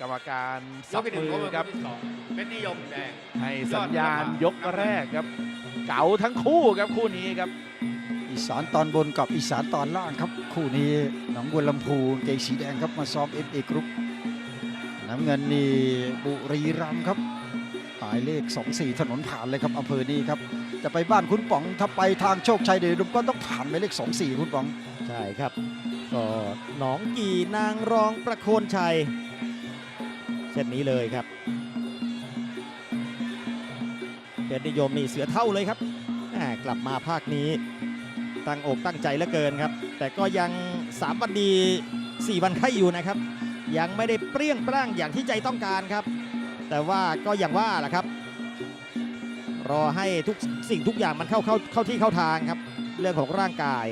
กรรมการยสักบที่หนึ่งมืโค้งอครับที่สองเป็นนิยมแดง ให้สัญญาณยกแรกครับ เก๋าทั้งคู่ครับคู่นี้ครับ อีสานตอนบนกับอีสานตอนล่างครับ คู่นี้หนองบัวลำพูเกงสีแดงครับมาซ้อมเอฟเอกรุ๊ปน้ำเงินนี่บุรีรัมย์ครับหมายเลข 24 ถนนผ่านเลยครับอำเภอนี้ครับ จะไปบ้านคุณป๋องถ้าไปทางโชคชัยเดชอุดมก็ต้องผ่านหมายเลข 24 คุณป๋อง ใช่ครับ ก็หนองกี่นางรองประโคนชัยเช่นนี้เลยครับเป็นนิยมนี่เสือเท่าเลยครับกลับมาภาคนี้ตั้งอกตั้งใจเหลือเกินครับ แต่ก็ยัง3วันดี4วันไข้อยู่นะครับ ยังไม่ได้เปรี้ยงปร้างอย่างที่ใจต้องการครับ แต่ว่าก็อย่างว่าแหละครับ รอให้ทุกสิ่งทุกอย่างมันเข้าเข้าเข้าที่เข้าทางครับ เรื่องของร่างกาย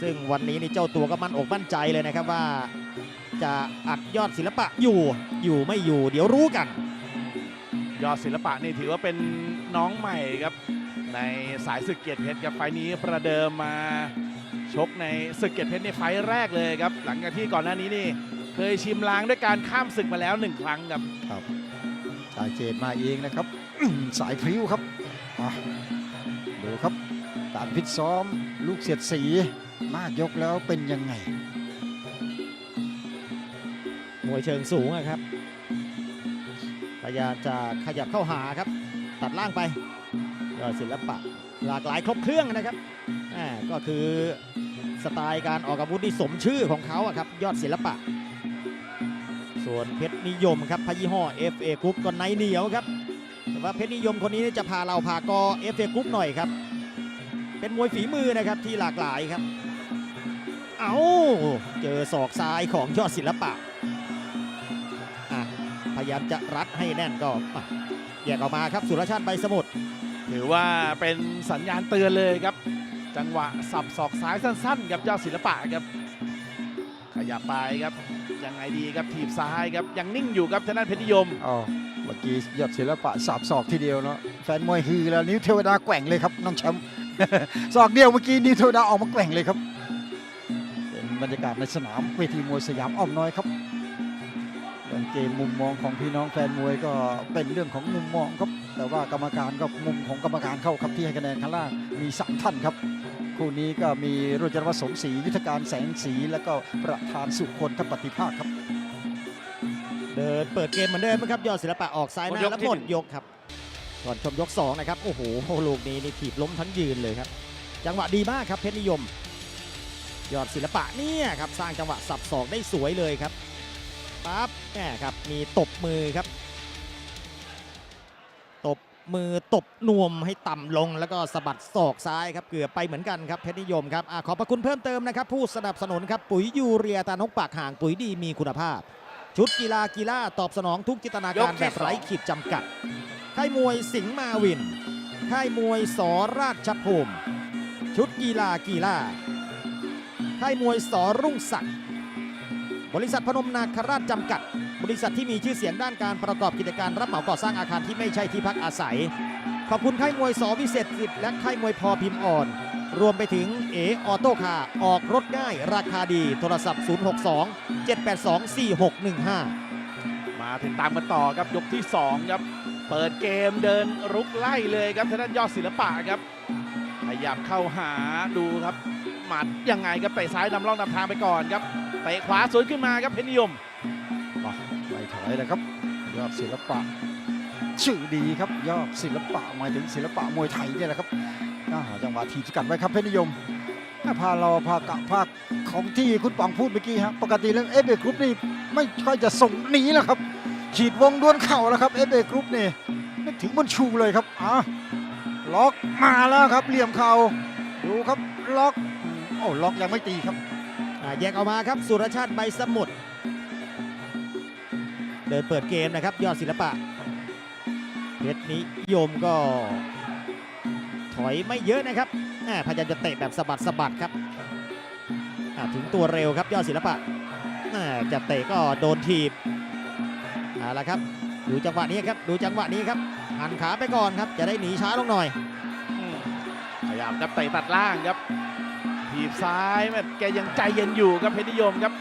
ซึ่งวันนี้นี่เจ้าตัวก็มั่นอกมั่นใจเลยนะครับว่า จะอัดยอดศิลปะอยู่อยู่ไม่อยู่ เดี๋ยวรู้กัน ยอดศิลปะนี่ถือว่าเป็นน้องใหม่ครับ ในสายศึกเกียรติเพชรครับไฟล์นี้ประเดิมมาชกในศึกเกียรติเพชรในไฟล์แรกเลยครับ หลังจากที่ก่อนหน้านี้นี่เคยชิมล้างด้วยการข้ามศึกมาแล้วหนึ่งครั้งครับครับชายเจดมาเองนะครับ สายพริ้วครับอะดูครับการพิตซ้อมลูกเสียดสีมากยกแล้วเป็นยังไง มวยเชิงสูงครับพยายามจะขยับเข้าหาครับ ตัดล่างไปยอดศิลปะหลากหลายครบเครื่องนะครับอ่ก็คือสไตล์การออกอาวุธที่สมชื่อของเขาอะครับยอดศิลปะ ส่วนเพชรนิยมครับพยี่ห้อ FA กรุ๊ปก็ในเหนียวครับแต่ว่าเพชรนิยมคนนี้จะพาเราพากอ FA กรุ๊ปหน่อยครับ เป็นมวยฝีมือนะครับที่หลากหลายครับ เอาเจอศอกซ้ายของยอดศิลปะ พยายามจะรัดให้แน่นก็อะแยกออกมาครับสุรชาติใบสมุทรถือว่าเป็นสัญญาณเตือนเลยครับ จังหวะสับศอกซ้ายสั้นๆครับยอดศิลปะครับ ขยับไปครับยังไงดีครับถีบซ้ายครับยังนิ่งอยู่ครับทางด้านเพชรนิยมอ๋อเมื่อกี้ยอดศิลปะสาบศอกทีเดียวเนาะแฟนมวยฮือแล้วนิ้วเทวดาแกว่งเลยครับน้องแชมป์ศอกเดียวเมื่อกี้นิ้วเทวดาออกมาแกว่งเลยครับเป็นบรรยากาศในสนามเวทีมวยสยามอ้อมน้อยครับ เรื่องเกมมุมมองของพี่น้องแฟนมวยก็เป็นเรื่องของมุมมองครับแต่ว่ากรรมการก็มุมของกรรมการเข้าครับที่ให้คะแนนข้างล่างมีสามท่านครับคู่นี้ก็มีโรจนวัฒน์สมศรียุทธการแสงสีและก็ประธานสุคนทปฏิภาคครับ เดินเปิดเกมเหมือนเดิมนะครับยอดศิลปะออกซ้ายหหมดน้ายกแล้วที่หมหดนึ่งยกครับก่อนชมยกสองนะครับโอ้โหลูกนี้นี่ถีบล้มทั้งยืนเลยครับ จังหวะดีมากครับเพชรนิยม ยอดศิลปะเนี่ยครับสร้างจังหวะสับศอกได้สวยเลยครับ ปั๊บแหมครับมีตบมือครับ ตบมือตบนวมให้ต่ำลงแล้วก็สะบัดศอกซ้ายครับเกือบไปเหมือนกันครับเพชรนิยมครับอะขอบพระคุณเพิ่มเติมนะครับ ผู้สนับสนุนครับปุ๋ยยูเรียตานกปากห่างปุ๋ยดีมีคุณภาพ ชุดกีฬากีฬาตอบสนองทุกจินตนาการยกที่แบบไร้สองขีดจำกัดค่ายมวยสิงห์มาวินค่ายมวยสอราชภูมิ ชุดกีฬากีฬาค่ายมวยสอรุ่งศักดิ์ บริษัทพนมนาคราชจำกัด บริษัทที่มีชื่อเสียงด้านการประกอบกิจการรับเหมาก่อสร้างอาคารที่ไม่ใช่ที่พักอาศัย ขอบคุณค่ายมวยสวิเศษสิทธิ์และค่ายมวยพอพิมพ์อ่อน รวมไปถึงเอออโต้คาออกรถง่าย ราคาดีโทรศัพท์ 062 782 4615 มาติดตามกันต่อครับยกที่สองครับ เปิดเกมเดินรุกไล่เลยครับทางด้านยอดศิลปะครับขยับเข้าหาดูครับ หมัดยังไงครับเตะซ้ายนำร่องนำทางไปก่อนครับเตะขวาสวนขึ้นมาครับเพชรนิยมมาไม่ถอยเลยครับยอดศิลปะ ชื่อดีครับยอดศิลปะหมายถึงศิลปะมวยไทยเนี่ยแหละครับจังหวะทีบสกัดไว้ครับเพชรนิยมถ้าพาเราพากะภาคของที่คุณปองพูดเมื่อกี้ครับปกติแล้วเอฟเอกรุ๊ปนี่ไม่ค่อยจะส่งหนีแล้วครับขีดวงดวลเข่าแล้วครับเอฟเอกรุ๊ปนี่นึกถึงบนชูเลยครับอะล็อกมาแล้วครับเหลี่ยมเข่าดูครับล็อก โอ้ล็อกยังไม่ตีครับอ่าแยกออกมาครับสุรชาติใบสมุทรเดินเปิดเกมนะครับ ยอดศิลปะเพชรนิยมก็ ถอยไม่เยอะนะครับแหม่พยายามจะเตะแบบสะบัดสะบัดครับอ่าถึงตัวเร็วครับยอดศิลปะแหม่จะเตะก็โดนถีบเอาละครับดูจังหวะนี้ครับดูจังหวะนี้ครับหันขาไปก่อนครับจะได้หนีช้าลงหน่อยอืมพยายามครับเตะตัดล่างครับ ถีบซ้ายแม่แกยังใจเย็นอยู่ครับเพชรนิยมครับ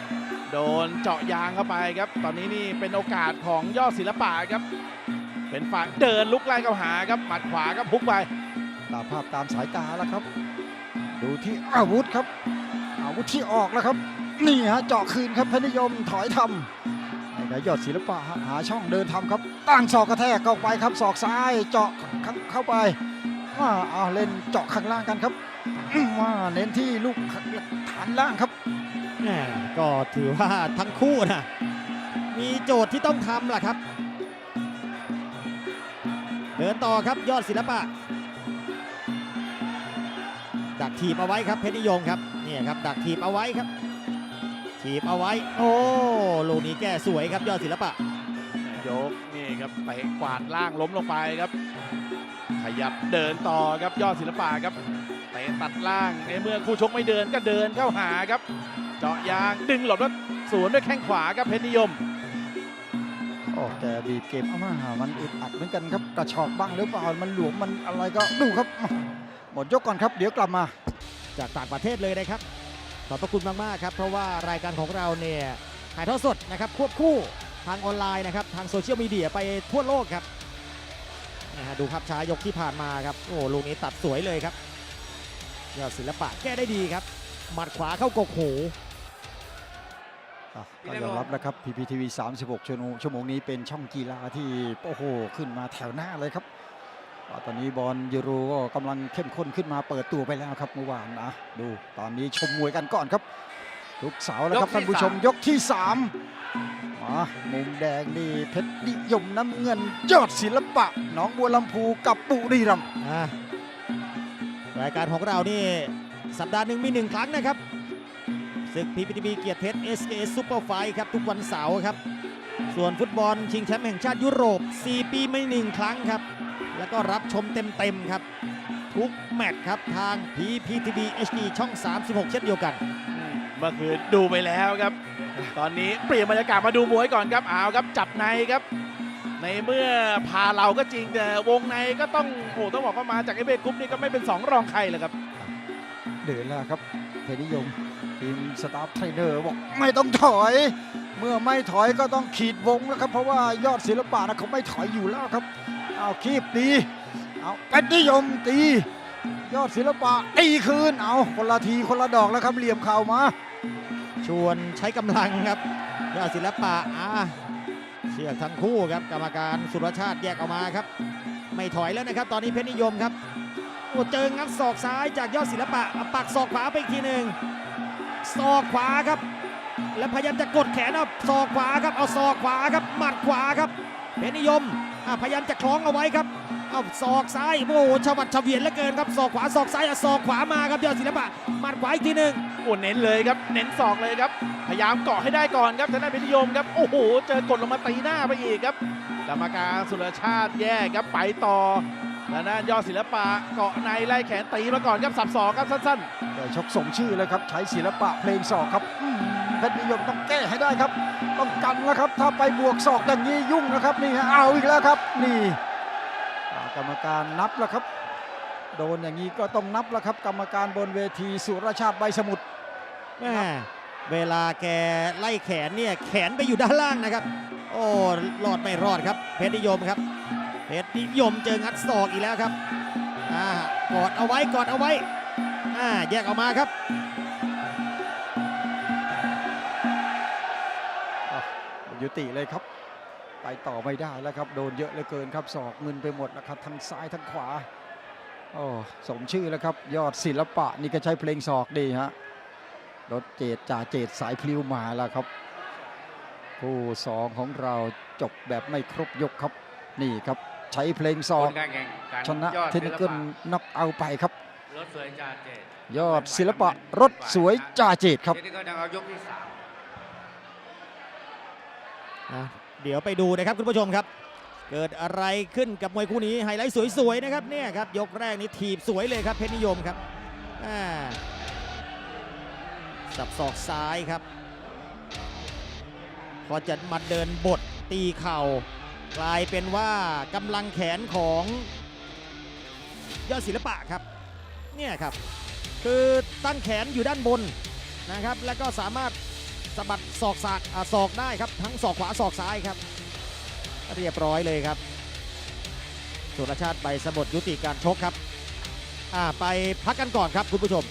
โดนเจาะยางเข้าไปครับ ตอนนี้นี่เป็นโอกาสของยอดศิลปะครับ เป็นฝ่ายเดินลุกไล่เข้าหาครับหมัดขวาครับพุกไปตามภาพตามสายตาแล้วครับ ดูที่อาวุธครับ อาวุธที่ออกแล้วครับ นี่ฮะเจาะคืนครับเพชรนิยมถอยทำไอ้ยอดศิลปะหาช่องเดินทำครับ ตั้งศอกกระแทกเข้าไปครับศอกซ้ายเจาะเข้าไปว่าเอาเล่นเจาะข้างล่างกันครับ ว่าเน้นที่ลูกฐานล่างครับแหม่ก็ถือว่าทั้งคู่นะมีโจทย์ที่ต้องทำล่ะครับ เดินต่อครับยอดศิลปะดักถีบเอาไว้ครับเพชรนิยมครับเนี่ยครับดักถีบเอาไว้ครับถีบเอาไว้ โอ้ลูกนี้แก้สวยครับยอดศิลปะยกนี่ครับเตะกวาดล่างล้มลงไปครับ ขยับเดินต่อครับยอดศิลปะครับ เตะตัดล่างในเมื่อคู่ชกไม่เดินก็เดินเข้าหาครับ เจาะยางดึงหลบแล้วสวนด้วยแข้งขวาครับเพชรนิยมโอ้แกบีบเกมเอามามันอึดอัดเหมือนกันครับกระชอกบ้างหรือเปล่ามันหลวมมันอะไรก็ดูครับ หมดยกก่อนครับ เดี๋ยวกลับมา จากต่างประเทศเลยนะครับขอบพระคุณมากๆครับ เพราะว่ารายการของเราเนี่ยถ่ายทอดสดนะครับควบคู่ทางออนไลน์นะครับทางโซเชียลมีเดียไปทั่วโลกครับนะฮะดูภาพช้ายกที่ผ่านมาครับโอ้ลูกนี้ตัดสวยเลยครับ ยอดศิลปะแก้ได้ดีครับ หมัดขวาเข้ากกหูอะก็ยอมรับนะครับ PPTV 36 ชั่วโมงชั่วโมงนี้เป็นช่องกีฬาที่โอ้โหขึ้นมาแถวหน้าเลยครับอะตอนนี้บอลยูโรก็กำลังเข้มข้นขึ้นมาเปิดตัวไปแล้วครับเมื่อวานนะดูตอนนี้ชมมวยกันก่อนครับ ทุกเสาร์แล้วครับยกที่ท่านผู้ชมสาม ยกที่3มามุมแดงนี่เพชรนิยมน้ำเงินยอดศิลปะหนองบัวลำพูกับบุรีรัมย์ อะ รายการของเรานี่สัปดาห์หนึ่งมีหนึ่งครั้งนะครับศึก PPTV เกียรติเพชร SKS Super Fight ครับทุกวันเสาร์ครับ ส่วนฟุตบอลชิงแชมป์แห่งชาติยุโรป 4 ปีไม่หนึ่งครั้งครับ แล้วก็รับชมเต็มๆครับ ทุกแมตช์ครับทาง PPTV HD ช่อง 36 เช่นเดียวกัน เมื่อคืนดูไปแล้วครับ ตอนนี้เปลี่ยนบรรยากาศมาดูมวยก่อนครับเอาครับจับในครับ ในเมื่อพาเราก็จริงแต่วงในก็ต้องโอ้ต้องบอกว่ามาจากเอเบกุ๊ปนี่ก็ไม่เป็นสองรองใครเลยครับ เดินแล้วครับเพนิยมทีมสตาฟเทรนเนอร์บอกไม่ต้องถอย เมื่อไม่ถอยก็ต้องขีดวงแล้วครับ เพราะว่ายอดศิลปะนะเขาไม่ถอยอยู่แล้วครับเอาคีบตีเอาเพชรนิยมตี ยอดศิลปะตีคืนเอาคนละทีคนละดอกแล้วครับเหลี่ยมเข่ามา ชวนใช้กำลังครับ ยอดศิลปะอ่า เชือกทั้งคู่ครับกรรมการสุรชาติแยกออกมาครับ ไม่ถอยแล้วนะครับ ตอนนี้เพชรนิยมครับโอ้เจองัดศอกซ้ายจากยอดศิลปะเอาปักศอกขวาไปอีกทีหนึ่งศอกขวาครับ แล้วพยายามจะกดแขนเอาศอกขวาครับเอาศอกขวาครับหมัดขวาครับ เพชรนิยมพยายามจะคล้องเอาไว้ครับเอาศอกซ้ายโอ้โหชวัดเฉวียนเหลือเกินครับศอกขวาศอกซ้ายเอาศอกขวามาครับยอดศิลปะหมัดขวาอีกทีหนึ่ง โอ้เน้นเลยครับเน้นศอกเลยครับ พยายามเกาะให้ได้ก่อนครับทางด้านพชรนิยมครับโอ้โหเจอกดลงมาตีหน้าไปอีกครับกรรมการสุรชาติแย่ครับไปต่อทางด้านยอดศิลปะเกาะในไล่แขนตีมาก่อนครับสับศอกครับสั้นแต่ชกสมชื่อเลยครับใช้ศิลปะเพลงศอกครับเพชรนิยมต้องแก้ให้ได้ครับ ต้องกันแล้วครับ ถ้าไปบวกศอกอย่างนี้ยุ่งนะครับนี่ฮะเอาอีกแล้วครับนี่กรรมการนับแล้วครับ โดนอย่างนี้ก็ต้องนับแล้วครับ กรรมการบนเวทีสุรชาติใบสมุทร แม่เวลาแกไล่แขนเนี่ยแขนไปอยู่ด้านล่างนะครับ โอ้รอดไม่รอดครับ เพชรนิยมครับ เพชรนิยมเจองัดศอกอีกแล้วครับอ่ากอดเอาไว้กอดเอาไว้อ่าแยกออกมาครับยุติเลยครับ ไปต่อไม่ได้แล้วครับ โดนเยอะเหลือเกินครับศอกมึนไปหมดแล้วครับทั้งซ้ายทั้งขวาโอ้สมชื่อแล้วครับ ยอดศิลปะนี่ก็ใช้เพลงศอกดีฮะ รถเจดจ่าเจดสายพลิ้วมาแล้วครับผู้สองของเราจบแบบไม่ครบยกครับ นี่ครับใช้เพลงศผอลกการแข่งขันชนะยอดเทนศินิลเกิลปะน็อกเอาท์ไปครับ รถสวยจ่าเจดยอดศิลปะรถสวยจ่าเจดครับเทนนิเกิลเอายกที่สามอะเดี๋ยวไปดูนะครับคุณผู้ชมครับ เกิดอะไรขึ้นกับมวยคู่นี้ไฮไลท์สวยๆนะครับเนี่ยครับยกแรกนี้ถีบสวยเลยครับเพชรนิยมครับอ่า สับศอกซ้ายครับ พอจะมาเดินบทตีเข่ากลายเป็นว่ากำลังแขนของยอดศิลปะครับเนี่ยครับ คือตั้งแขนอยู่ด้านบนนะครับ แล้วก็สามารถสะบัดศอกสากอ่าศอกได้ครับ ทั้งศอกขวาศอกซ้ายครับ เรียบร้อยเลยครับสุรชาติใบสะบดยุติการชกครับไปพักกันก่อนครับคุณผู้ชม